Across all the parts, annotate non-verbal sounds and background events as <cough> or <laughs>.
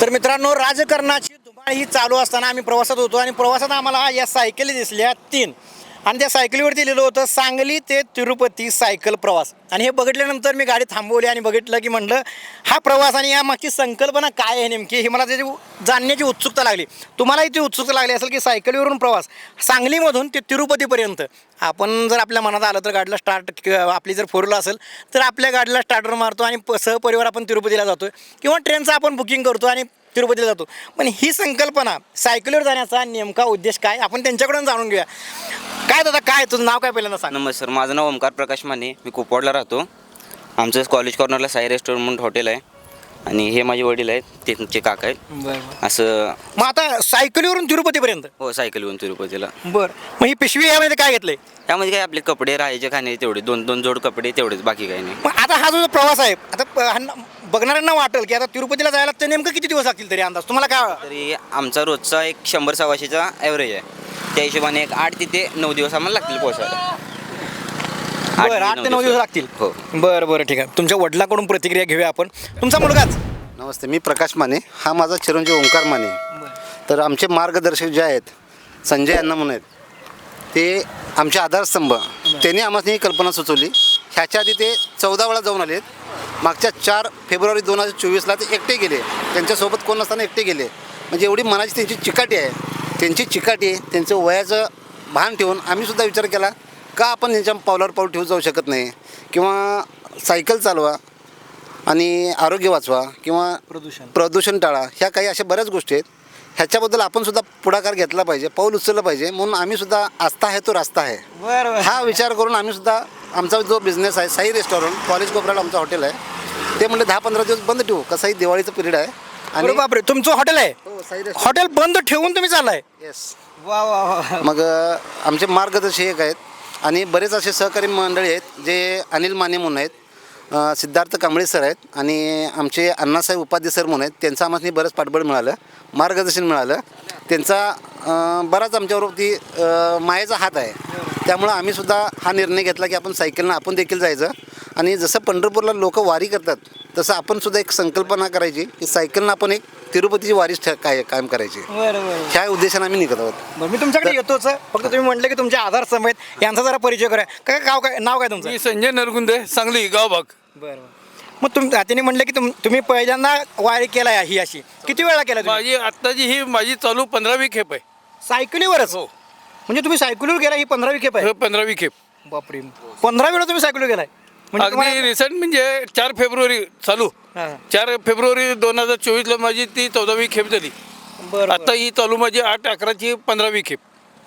तर मित्रांनो राजकारणाची धुमाळ ही चालू असताना आम्ही प्रवासात होतो आणि प्रवासात आम्हाला या सायकली दिसल्या तीन. आणि त्या सायकलीवरती लिहिलं होतं सांगली ते तिरुपती सायकल प्रवास. आणि हे बघितल्यानंतर मी गाडी थांबवली आणि बघितलं की म्हणलं हा प्रवास आणि या मागची संकल्पना काय आहे नेमकी ही मला त्याची जाणण्याची उत्सुकता लागली. तुम्हालाही ती उत्सुकता लागली असेल की सायकलीवरून प्रवास सांगलीमधून ते तिरुपतीपर्यंत. आपण जर आपल्या मनात आलं तर गाडीला स्टार्ट आपली जर फोर असेल तर आपल्या गाडीला स्टार्टर मारतो आणि सहपरिवार आपण तिरुपतीला जातो किंवा ट्रेनचं आपण बुकिंग करतो आणि तिरुपतीला जातो. पण ही संकल्पना सायकलीवर जाण्याचा नेमका उद्देश काय? आपण त्यांच्याकडून जाणून घेऊया. काय दादा काय तुझं नाव काय पहिल्यांदा सांग. नमस्कार माझं नाव ओमकार प्रकाश माने. मी कुपवाडला राहतो. आमचं कॉलेज कॉर्नरला साई रेस्टॉरंट म्हणून हॉटेल आहे. आणि हे माझे वडील आहेत ते तुमचे काका आहेत. असं मग आता सायकलीवरून तिरुपतीपर्यंत? हो सायकल घेऊन तिरुपतीला. बरं. मग ही पिशवी यामध्ये काय घेतलंय? त्यामध्ये काय आपले कपडे राहायचे खाणे तेवढे. दोन दोन जोड कपडे तेवढेच. बाकी काही नाही. मग आता हा जो प्रवास आहे आता प- बघणाऱ्यांना वाटेल की आता तिरुपतीला जायला तर नेमकं किती दिवस लागतील तरी अंदाज? तुम्हाला काय तरी आमचा रोजचा एक शंभर सव्वाशेचा ॲव्हरेज आहे. त्या हिशोबाने एक आठ ते नऊ दिवस आम्हाला लागतील पोहोचायला. बरं आठ ते नऊ दिवस लागतील. हो. बरं बरं ठीक आहे. तुमच्या वडिलाकडून प्रतिक्रिया घेऊया आपण. तुमचा मुलगाच नमस्ते मी प्रकाश माने. हा माझा चिरंजीव ओंकार माने. तर आमचे मार्गदर्शक जे आहेत संजय अण्णा म्हणून आहेत ते आमचे आधारस्तंभ त्यांनी आम्हाला ही कल्पना सुचवली. ह्याच्या आधी ते चौदा वेळा जाऊन आलेत. मागच्या चार फेब्रुवारी दोन हजार चोवीसला ते एकटे गेले. त्यांच्यासोबत कोण नसताना एकटे गेले. म्हणजे एवढी मनाची त्यांची चिकाटी आहे. त्यांची चिकाटी त्यांचं वयाचं भान ठेवून आम्ही सुद्धा विचार केला का आपण त्यांच्या पावलावर पाऊल ठेवू जाऊ शकत नाही? किंवा सायकल चालवा आणि आरोग्य वाचवा किंवा प्रदूषण. प्रदूषण टाळा ह्या काही अशा बऱ्याच गोष्टी आहेत. ह्याच्याबद्दल आपण सुद्धा पुढाकार घेतला पाहिजे पाऊल उचललं पाहिजे. म्हणून आम्ही सुद्धा आस्था आहे तो रास्ता आहे. बरं. हा विचार करून आम्ही सुद्धा आमचा जो बिझनेस आहे साई रेस्टॉरंट कॉलेज कोपऱ्याला आमचं हॉटेल आहे. ते म्हणले दहा पंधरा दिवस बंद ठेवू कसंही दिवाळीचं पिरियड आहे. अरे बापरे तुमचं हॉटेल आहे? हो, साई रेस्टॉरंट हॉटेल बंद ठेवून तुम्ही चाललाय? येस वा वा वा. मग अ, आमचे मार्गदर्शक आहेत आणि बरेच असे सहकारी मंडळी आहेत जे अनिल माने म्हणून आहेत अ, सिद्धार्थ कांबळे सर आहेत आणि आमचे अण्णासाहेब उपाध्ये सर म्हणून आहेत. त्यांचं आम्हाला बरंच पाठबळ मिळालं मार्गदर्शन मिळालं. त्यांचा बराच आमच्यावरती मायेचा हात आहे. त्यामुळं आम्ही सुद्धा हा निर्णय घेतला की आपण सायकलनं आपण देखील जायचं. आणि जसं पंढरपूरला लोक वारी करतात तसं आपण सुद्धा एक संकल्पना करायची की सायकलनं आपण एक तिरुपतीची वारीच ठ- काय कायम करायची. ह्या उद्देशाने आम्ही निघत आहोत. मी तुमच्याकडे येतोच. फक्त तुम्ही म्हटलं की तुमचे आधार समेत यांचा जरा परिचय करा. काय गाव काय नाव काय तुमचं? मी संजय नरगुंदे सांगली गावभाग बरं. मग तुम त्यांनी म्हटलं की तुम तुम्ही पहिल्यांदा वारी केला ही अशी. किती वेळा केला तुम्ही? माझी आत्ताची ही माझी चालू पंधरावी खेप आहे. सायकलीवरच? हो. म्हणजे तुम्ही सायकलीवर गेला ही पंधरावी खेप आहे? पंधरावी खेप. बापरे. पंधरा वेळा तुम्ही सायकलीवर गेलाय? म्हणजे अगदी तुम्हाला- रिसेंट म्हणजे चार फेब्रुवारी चालू. हां. चार फेब्रुवारी दोन हजार चोवीसला माझी ती चौदावी खेप झाली. बरं आता ही चालू माझी आठ अकराची पंधरावी खेप.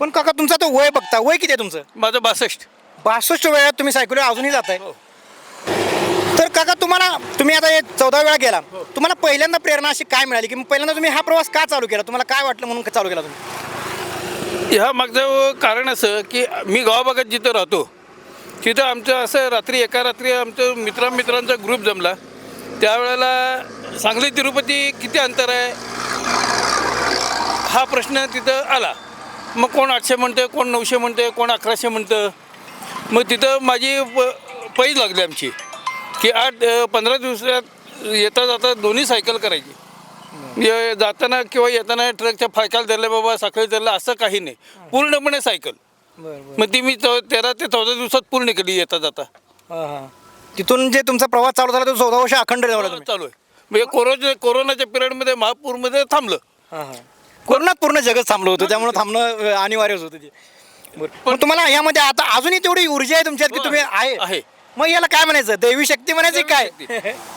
पण काका तुमचं आता वय बघता. वय किती आहे तुमचं? माझं बासष्ट. बासष्ट वेळात तुम्ही सायकलीवर अजूनही जाताय. हो. काका तुम्हाला तुम्ही आता हे चौदा वेळा गेला. तुम्हाला पहिल्यांदा प्रेरणा अशी काय मिळाली? की मग पहिल्यांदा तुम्ही हा प्रवास का चालू केला? तुम्हाला काय वाटलं म्हणून चालू केला तुम्ही? ह्या मागचं कारण असं की मी गावाभागात जिथं राहतो तिथं आमचं असं रात्री एका रात्री आमचं मित्रामित्रांचा ग्रुप जमला. त्यावेळेला सांगली तिरुपती किती अंतर आहे? हा प्रश्न तिथं आला. मग कोण आठशे म्हणतं कोण नऊशे म्हणतं कोण अकराशे म्हणतं मग तिथं माझी प पैज लागली आमची. की आठ पंधरा दिवसात येता जाता दोन्ही सायकल करायची. ये- जाताना किंवा येताना ट्रकच्या फायकाला धरलं बाबा साखळी धरलं असं काही नाही. पूर्णपणे सायकल मग ती मी तेरा ते चौदा दिवसात पूर्ण केली येता जाता. तिथून जे तुमचा प्रवास चालू झाला तो चौदा वर्ष अखंड चालू आहे. म्हणजे कोरोना कोरोनाच्या पिरियडमध्ये महापूरमध्ये थांबलं. कोरोनात पूर्ण जगच थांबलं होतं त्यामुळे थांबणं अनिवार्यच होतं ते. पण तुम्हाला यामध्ये आता अजूनही तेवढी ऊर्जा आहे तुमच्यात की तुम्ही आहे. मग याला काय म्हणायचं? दैवी शक्ती म्हणायची काय?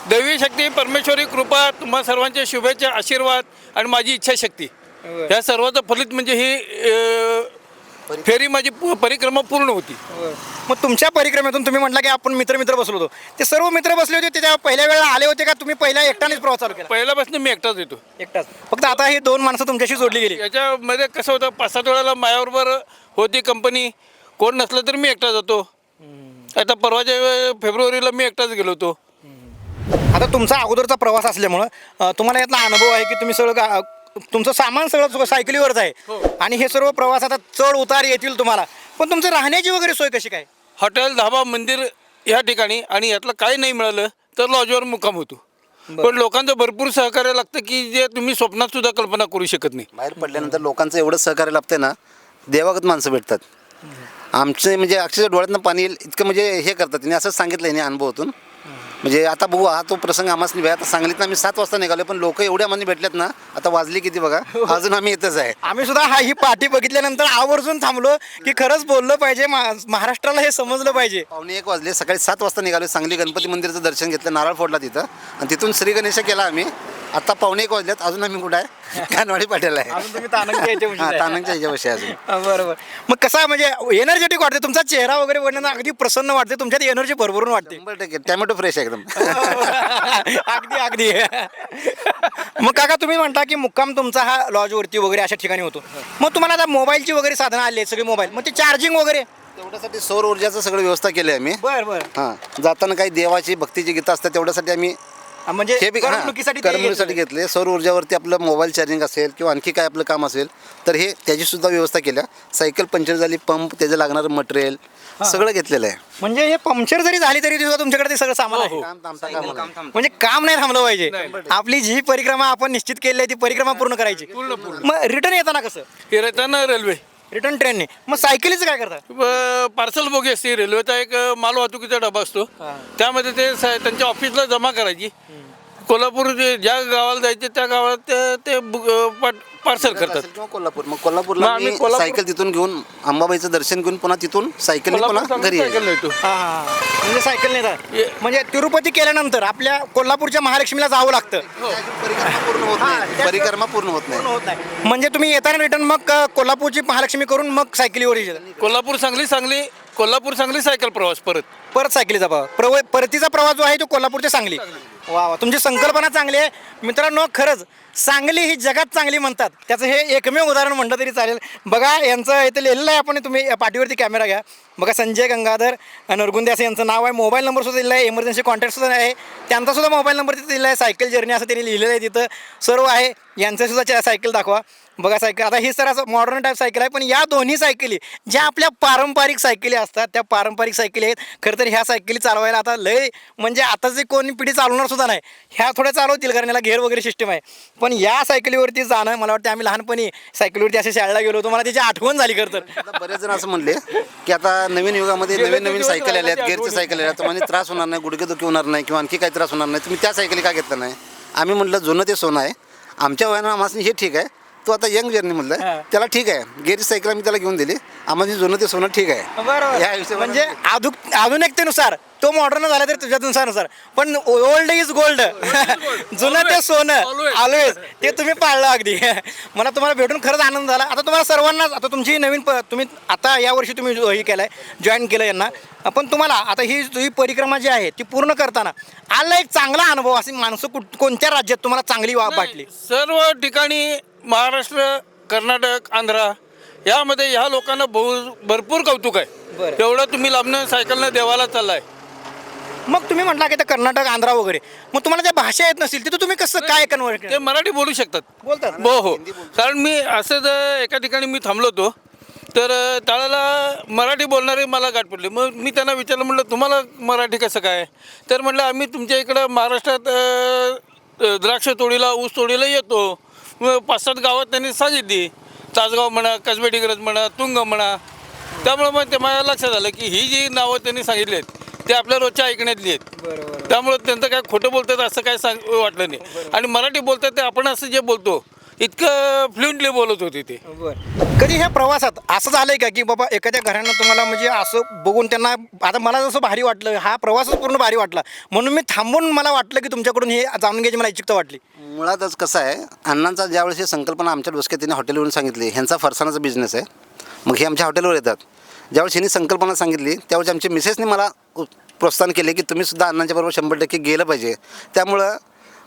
दैवी शक्ती परमेश्वरी कृपा तुम्हा सर्वांच्या शुभेच्छा आशीर्वाद आणि माझी इच्छाशक्ती ह्या सर्वाचं फलित म्हणजे ही फेरी माझी परिक्रमा पूर्ण होती. मग तुमच्या परिक्रमेतून तुम्ही म्हटलं की आपण मित्र मित्र बसलो होतो. ते सर्व मित्र बसले होते ते तेव्हा पहिल्या वेळेला आले होते का तुम्ही पहिल्या एकट्यानेच प्रवास चालू केला? पहिल्यापासून मी एकटाच येतो एकटाच. फक्त आता ही दोन माणसं तुमच्याशी जोडली गेली. याच्यामध्ये कसं होतं पाच सात वेळाला माझ्याबरोबर होती कंपनी कोण नसलं तर मी एकटा जातो आता परवाच्या वे- फेब्रुवारीला मी एकटाच गेलो होतो. आता तुमचा अगोदरचा प्रवास असल्यामुळं अं, तुम्हाला यातला अनुभव आहे की तुम्ही सगळं गा- तुमचं सामान सगळं सायकलीवरच आहे. आणि हे सर्व प्रवास आता चढ उतार येतील तुम्हाला. पण तुमचं राहण्याची वगैरे सोय कशी काय? हॉटेल धाबा मंदिर ह्या ठिकाणी आणि यातलं काही नाही मिळालं तर लॉजवर मुक्काम होतो. पण लोकांचं भरपूर सहकार्य लागतं की जे तुम्ही स्वप्नात सुद्धा कल्पना करू शकत नाही. बाहेर पडल्यानंतर लोकांचं एवढं सहकार्य लाभते ना देवागत माणसं भेटतात. आमचे म्हणजे अक्षरशः डोळ्यातनं पाणी येईल इतकं म्हणजे हे करतात त्यांनी असंच सांगितलं याने अनुभवातून. म्हणजे आता बघू हा तो प्रसंग आम्हाला नाही आता सांगलीत आम्ही सात वाजता निघालो पण लोक एवढ्या आम्हाला भेटल्यात ना आता वाजली किती बघा <laughs> अजून आम्ही येतच आहे. आम्ही सुद्धा हा ही पाठी बघितल्यानंतर आवर्जून थांबलो की खरंच बोललं पाहिजे मा- महाराष्ट्राला हे समजलं पाहिजे. पावणे एक वाजले सकाळी सात वाजता निघालो सांगली गणपती मंदिराचं दर्शन घेतलं नारळ फोडला तिथं. आणि तिथून श्री गणेश केला आम्ही. आता पावणे एक वाजल्यात अजून आम्ही कुठं आहे? <laughs> कानवाडी पाट्याला आहे. अजून तुम्ही तानांगच्या याच्यापाशी हा आहे. तानांगच्या आहे अजून. <laughs> बरोबर. मग कसा म्हणजे एनर्जेटिक वाटते तुमचा चेहरा वगैरे बघण्यानं अगदी प्रसन्न वाटते तुमच्यात एनर्जी भरभरून वाटते शंभर टक्के. टॅमॅटो फ्रेश आहे एकदम. <laughs> अगदी अगदी. मग काका तुम्ही म्हणता की मुक्काम तुमचा हा लॉजवरती वगैरे अशा ठिकाणी होतो. मग तुम्हाला आता मोबाईलची वगैरे साधनं आली आहेत सगळे मोबाईल. मग ते चार्जिंग वगैरे? तेवढ्यासाठी सौर ऊर्जाचं सगळं व्यवस्था केली आहे आम्ही. बर बर. हां जाताना काही देवाची भक्तीची गीतं असतात तेवढ्यासाठी आम्ही म्हणजे हे बी हां, करमणुकीसाठी ते करमणुकीसाठी घेतलं. घेतले सौर ऊर्जावरती आपलं मोबाईल चार्जिंग असेल किंवा आणखी काय आपलं काम असेल तर हे त्याची सुद्धा व्यवस्था केल्या. सायकल पंक्चर झाली पंप त्याचं लागणारं मटेरियल सगळं घेतलेलं आहे. म्हणजे हे पंक्चर जरी झाली तरी सुद्धा तुमच्याकडे ते सगळं सामान आहे. काम थांबता कामा नये. म्हणजे काम नाही थांबलं पाहिजे. आपली जी परिक्रमा आपण निश्चित केली आहे ती परिक्रमा पूर्ण करायची. मग रिटर्न येताना कसं? हे येताना रेल्वे रिटर्न ट्रेनने मग सायकलीचं काय करता? पार्सल बोगी असते. रेल्वेचा एक माल वाहतुकीचा डबा असतो. त्यामध्ये ते स- त्यांच्या ऑफिसला जमा करायची. कोल्हापूर जे- ज्या गावाला जायचे त्या गावात ते- ते पार्सल करतात. असेल किंवा कोल्हापूर. मग कोल्हापूरला मग आम्ही कोल्हापूर- सायकल तिथून घेऊन अंबाबाईचं दर्शन घेऊन पुन्हा तिथून सायकलने पुन्हा कोल्हापूर घरी सायकल हा, हा, हा. म्हणजे सायकल ये- म्हणजे तिरुपती केल्यानंतर आपल्या कोल्हापूरच्या महालक्ष्मीला जावं लागतं. परिक्रमा पूर्ण होत नाही. परिक्रमा पूर्ण होत नाही. होत नाही. म्हणजे तुम्ही येताना रिटर्न मग अ, कोल्हापूरची महालक्ष्मी करून मग सायकलीवर येतात कोल्हापूर सांगली सांगली कोल्हापूर सांगली सायकल प्रवास परत. परत सायकलीचा प्रवास. प्रव परतीचा प्रवास जो आहे तो कोल्हापूर ते सांगली. वा वा. तुमची संकल्पना चांगली आहे. मित्रांनो खरंच सांगली ही जगात चांगली म्हणतात. त्याचं हे एकमेव उदाहरण म्हटलं तरी चालेल. बघा यांचं इथे लिहिलेलं आहे आपण तुम्ही या पाठीवरती कॅमेरा घ्या. बघा संजय गंगाधर नरगुंदे असं यांचं नाव आहे. मोबाईल नंबर सुद्धा दिलेला आहे. इमर्जन्सी कॉन्टॅक्ट सुद्धा आहे. त्यांचा सुद्धा मोबाईल नंबर तिथे दिलेला आहे. सायकल जर्नी असं त्यांनी लिहिलेलं आहे तिथं. सर्व आहे. यांचं सुद्धा च्या- सायकल दाखवा. बघा सायकल आता ही सर असं मॉडर्न टाईप सायकल आहे पण या दोन्ही सायकली ज्या आपल्या पारंपरिक सायकली असतात त्या पारंपरिक सायकली आहेत. खरं तर ह्या सायकली चालवायला आता लय म्हणजे आता जे कोणी पिढी चालवणार सुद्धा नाही ह्या थोड्या चालवतील कारण याला घेर वगैरे सिस्टम आहे. पण या सायकलीवरती जाणं मला वाटतं आम्ही लहानपणी सायकलीवरती असे शाळेला गेलो होतो मला त्याची आठवण झाली खरं तर. आता बरेच जण असं म्हणले की आता नवीन युगामध्ये नवीन नवीन सायकल आल्या आहेत गेअरची सायकल आल्या तुम्हाला त्रास होणार नाही गुडघेदुखी होणार नाही किंवा आणखी काही त्रास होणार नाही तुम्ही त्या सायकली का घेतलं नाही? आम्ही म्हटलं जुनं ते सोनं आहे. आमच्या वयानं आम्हाला हे ठीक आहे तो आता यंग जर्नी हा. म्हणलं त्याला ठीक आहे. गेअरची सायकल आम्ही त्याला घेऊन दिली. आम्हाला जुनं ते सोनं ठीक आहे. या बरोबर हिशोबाने म्हणजे आधुक आधुनिकतेनुसार तो मॉडर्न झाला तर तुझ्यानुसार पण ओल्ड इज गोल्ड जुनं ते सोनं Always. ऑलवेज ते तुम्ही पाळलं अगदी. मला तुम्हाला भेटून खरंच आनंद झाला. आता तुम्हाला सर्वांनाच आता तुमची नवीन प तुम्ही आता यावर्षी तुम्ही जो- हे केलं आहे जॉईन केलं यांना. पण तुम्हाला आता ही ही परिक्रमा जी आहे ती पूर्ण करताना आला एक चांगला अनुभव अशी माणसं कुठ कोणत्या राज्यात तुम्हाला चांगली वा- वाटली? सर्व ठिकाणी महाराष्ट्र कर्नाटक आंध्रा यामध्ये ह्या लोकांना बहु भरपूर कौतुक आहे. एवढं तुम्ही लांबनं सायकलनं देवाला चाललाय. मग तुम्ही म्हटला की ते कर्नाटक आंध्रा वगैरे. मग तुम्हाला त्या भाषा येत नसतील तिथं तुम्ही कसं काय कन्वर्ट ते मराठी बोलू शकतात. बोलतात. हो हो. कारण मी असंच अं, एका ठिकाणी मी थांबलो होतो तर अं, त्यावेळेला मराठी बोलणारे मला गाठ पडले. मग मी त्यांना विचारलं म्हटलं तुम्हाला मराठी कसं काय? तर म्हटलं आम्ही तुमच्या इकडं महाराष्ट्रात द्राक्ष तोडीला ऊस तोडीला येतो. पाच सात गावात त्यांनी सांगितली. तासगाव म्हणा कसबे डिग्रज म्हणा तुंग म्हणा. त्यामुळे मग ते माझ्या लक्षात आलं की ही जी नावं त्यांनी सांगितली आहेत ते आपल्या रोजच्या ऐकण्यातली आहेत. त्यामुळे त्यांचं काय खोटं बोलतात असं काय सांग वाटलं नाही. आणि मराठी बोलतात ते आपण असं जे बोलतो इतकं फ्लुएंटली बोलत होते ते. कधी ह्या प्रवासात असं झालंय का की बाबा एखाद्या घरानं तुम्हाला म्हणजे असं बघून त्यांना आता मला जसं भारी वाटलं हा प्रवासच पूर्ण भारी वाटला. म्हणून मी थांबून मला वाटलं की तुमच्याकडून हे जाणून घ्यायची मला इच्छुकता वाटली. मुळातच कसं आहे अण्णांचा ज्यावेळेस ही संकल्पना आमच्या डोसक्यात त्यांनी हॉटेलवरून सांगितली ह्यांचा फरसाणाचा बिझनेस आहे. मग हे आमच्या हॉटेलवर येतात. ज्यावेळेस ह्यांनी संकल्पना सांगितली त्यावेळेस आमच्या मिसेसने मला प्रोत्साहन केले की तुम्ही सुद्धा अण्णांच्या बरोबर शंभर टक्के गेलं पाहिजे. त्यामुळं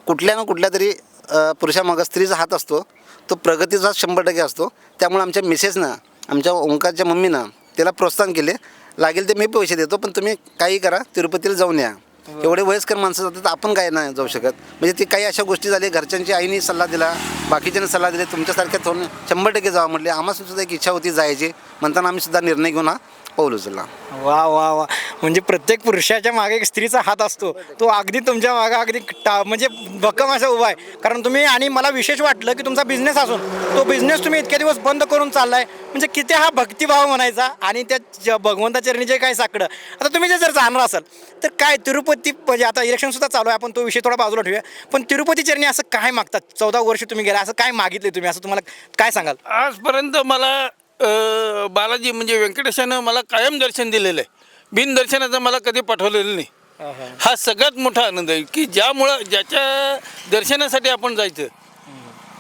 कुठल्या ना कुठल्या तरी पुरुषामाग पुरुषामागं स्त्रीचा हात असतो तो प्रगतीचा शंभर टक्के असतो. त्यामुळे आमच्या मिसेसनं आमच्या ओंकारच्या मम्मीनं त्याला प्रोत्साहन केले. लागेल ते मी पैसे देतो पण तुम्ही काही करा तिरुपतीला जाऊन या. एवढे वयस्कर माणसं जातात आपण काय नाही जाऊ शकत. म्हणजे ती काही अशा गोष्टी झाल्या घरच्यांची आईने सल्ला दिला बाकीच्यांनी सल्ला दिली तुमच्यासारख्या थोडं शंभर टक्के जावं म्हटले. आम्हाला सुद्धा एक इच्छा होती जायची. म्हणताना आम्ही सुद्धा निर्णय घेऊन हा पाऊल उचलला वा वा वा. म्हणजे प्रत्येक पुरुषाच्या मागे एक स्त्रीचा हात असतो. तो अगदी तुमच्या मागे अगदी टा म्हणजे भक्कम असा उभा आहे. कारण तुम्ही आणि मला विशेष वाटलं की तुमचा बिझनेस असून तो बिझनेस तुम्ही इतके दिवस बंद करून चाललाय. म्हणजे किती हा भक्तिभाव म्हणायचा? आणि त्या भगवंताचरणी जे काही साकडं. आता तुम्ही जे जर जाणार असाल तर काय तिरुपती म्हणजे आता इलेक्शन सुद्धा चालू आहे. आपण तो विषय थोडा बाजूला ठेवूया. पण तिरुपती चरणी असं काय मागतात? चौदा वर्ष तुम्ही गेला असं काय मागितले तुम्ही? असं तुम्हाला काय सांगाल? आजपर्यंत मला बालाजी म्हणजे व्यंकटेशानं मला कायम दर्शन दिलेलं आहे बिनदर्शनाचं मला कधी पाठवलेलं नाही. हा सगळ्यात मोठा आनंद आहे की ज्यामुळं ज्याच्या दर्शनासाठी आपण जायचं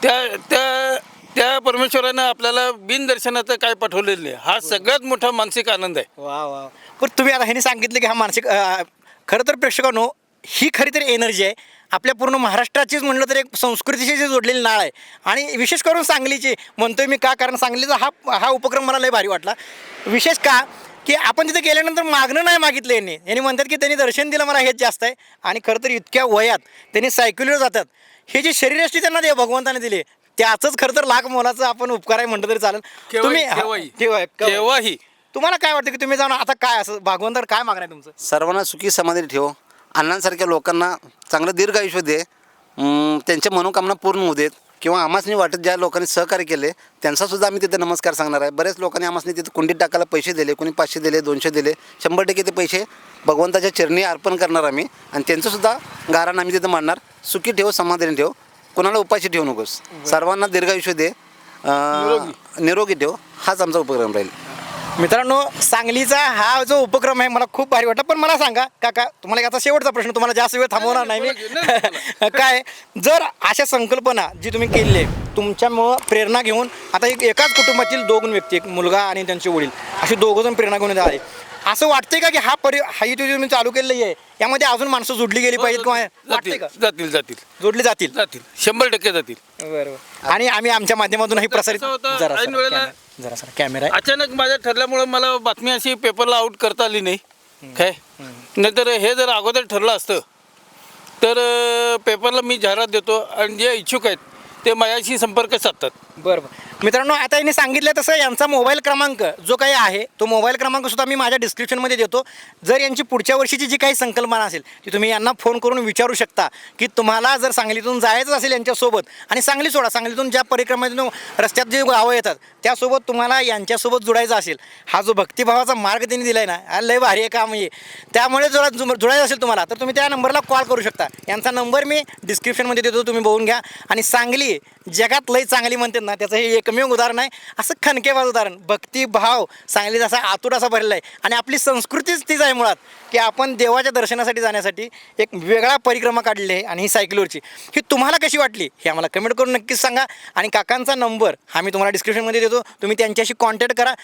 त्या त्या त्या परमेश्वरानं आपल्याला बिनदर्शनाचं काय पाठवलेलं नाही. हा सगळ्यात मोठा मानसिक आनंद आहे. वा वा. पण तुम्ही आता ह्याने सांगितलं की हा मानसिक खरं तर प्रेक्षकांनो ही खरी तर एनर्जी आहे. आपल्या पूर्ण महाराष्ट्राचीच म्हणलं तर एक संस्कृतीशी जी जोडलेली नाळ आहे. आणि विशेष करून सांगलीची म्हणतोय मी का? कारण सांगलीचा हा हा उपक्रम मला लय भारी वाटला. विशेष का? की आपण तिथे गेल्यानंतर मागणं नाही मागितलं यांनी. यांनी म्हणतात की त्यांनी दर्शन दिलं मला हेच जास्त आहे. आणि खरं तर इतक्या वयात त्यांनी सायकलीवर जातात. हे जे शरीरयष्टी त्यांना दे भगवंताने दिले. त्याचंच खरं तर लाख मोलाचं आपण उपकार आहे म्हटलं तरी चालेल. केव्हाही- हा, केव्हाही. तुम्हाला काय वाटतं की तुम्ही जाऊन आता काय असं भागवंतर काय मागणं आहे तुमचं? सर्वांना सुखी समाधी ठेव. अण्णांसारख्या लोकांना चांगलं दीर्घ आयुष्य दे. त्यांच्या मनोकामना पूर्ण होऊ देत. किंवा आमासनी वाटत ज्या लोकांनी सहकार्य केले त्यांचासुद्धा आम्ही तिथे नमस्कार सांगणार आहे. बरेच लोकांनी आमासनी तिथे कुंडीत टाकायला पैसे दिले कोणी पाचशे दिले दोनशे दिले. शंभर टक्के ते पैसे भगवंताच्या चरणी अर्पण करणार आम्ही. आणि त्यांचंसुद्धा गाराण आम्ही तिथं मांडणार. सुखी ठेव समाधानी ठेव. कोणाला उपाशी ठेवू नकोस. सर्वांना दीर्घायुष्य दे. अं, निरोगी ठेव. हाच आमचा उपक्रम राहील. मित्रांनो सांगलीचा हा जो उपक्रम आहे मला खूप भारी वाटला. पण मला सांगा काका तुम्हाला आता शेवटचा प्रश्न तुम्हाला जास्त वेळ थांबवणार नाही मी. <laughs> काय जर अशा संकल्पना जी तुम्ही केली आहे तुमच्यामुळं प्रेरणा घेऊन आता एक एकाच कुटुंबातील दोन व्यक्ती एक मुलगा आणि त्यांचे वडील अशी दोघं जण प्रेरणा घेऊन आहे असं वाटतंय का की हा परि हा इथे तुम्ही चालू केलेली आहे? यामध्ये अजून माणसं जोडली गेली पाहिजेत किंवा वाटतंय का? जातील जातील. जोडली जातील. जातील. शंभर टक्के जातील. बरोबर आणि आम्ही आमच्या माध्यमातूनही प्रसारित कसं होतं, जरा जरा सर कॅमेरा आहे. अचानक माझ्या ठरल्यामुळं मला बातमी अशी पेपरला आउट करता आली नाही. काय? नाहीतर हे जर अगोदर ठरलं असतं तर अं, पेपरला मी जाहिरात देतो आणि जे इच्छुक आहेत ते माझ्याशी संपर्क साधतात. बरं बरं. मित्रांनो आता यांनी सांगितलं तसं यांचा मोबाईल क्रमांक जो काही आहे तो मोबाईल क्रमांक सुद्धा मी माझ्या डिस्क्रिप्शनमध्ये देतो. जर यांची पुढच्या वर्षीची जी काही संकल्पना असेल ती तुम्ही यांना फोन करून विचारू शकता की तुम्हाला जर सांगलीतून जायचं असेल यांच्यासोबत आणि सांगली सोडा सांगलीतून ज्या परिक्रमेतून रस्त्यात जे गावं येतात त्यासोबत तुम्हाला यांच्यासोबत जुडायचं असेल हा जो भक्तिभावाचा मार्ग त्यांनी दिला आहे ना लय भारी आहे का म्हणजे. त्यामुळे जर जुम- जुडायचं असेल तुम्हाला तर तुम्ही त्या नंबरला कॉल करू शकता. यांचा नंबर मी डिस्क्रिप्शनमध्ये देतो तुम्ही बघून घ्या. आणि सांगली जगात लय चांगली म्हणते आहेत ना त्याचं हे एकमेव उदाहरण आहे. असं खणकेबाज उदाहरण. भक्तिभाव सांगली असा आतुर असा भरलेला आहे आणि आपली संस्कृतीच तीच आहे मुळात की आपण देवाच्या दर्शनासाठी जाण्यासाठी एक वेगळा परिक्रमा काढली आहे आणि ही सायकलवरची ही तुम्हाला कशी वाटली? हे आम्हाला कमेंट करून नक्कीच सांगा. आणि काकांचा नंबर हा मी तुम्हाला डिस्क्रिप्शनमध्ये देतो. तुम्ही त्यांच्याशी कॉन्टॅक्ट करा.